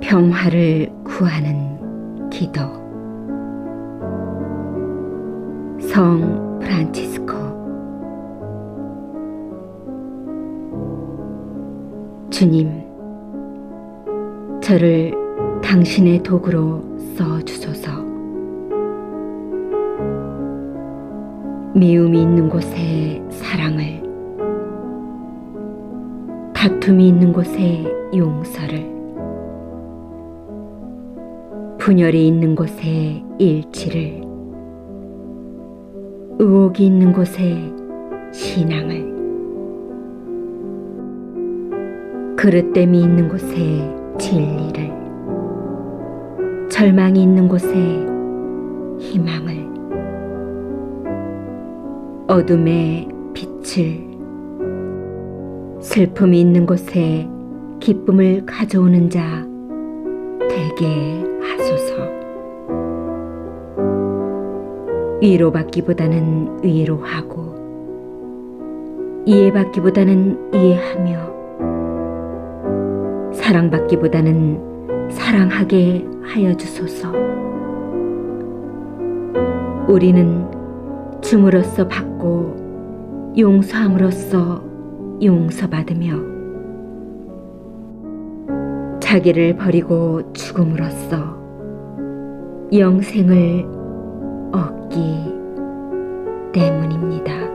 평화를 구하는 기도. 성 프란치스코. 주님 저를 당신의 도구로 써 주소서. 미움이 있는 곳에 사랑을 다툼이 있는 곳에 용서를 분열이 있는 곳에 일치를 의혹이 있는 곳에 신앙을 그릇됨이 있는 곳에 진리를 절망이 있는 곳에 희망을 어둠에 빛을 슬픔이 있는 곳에 기쁨을 가져오는 자 되게 하소서. 위로받기보다는 위로하고 이해받기보다는 이해하며 사랑받기보다는 사랑하게 하여 주소서. 우리는 줌으로써 받고 용서함으로써 용서받으며 자기를 버리고 죽음으로써 영생을 얻기 때문입니다.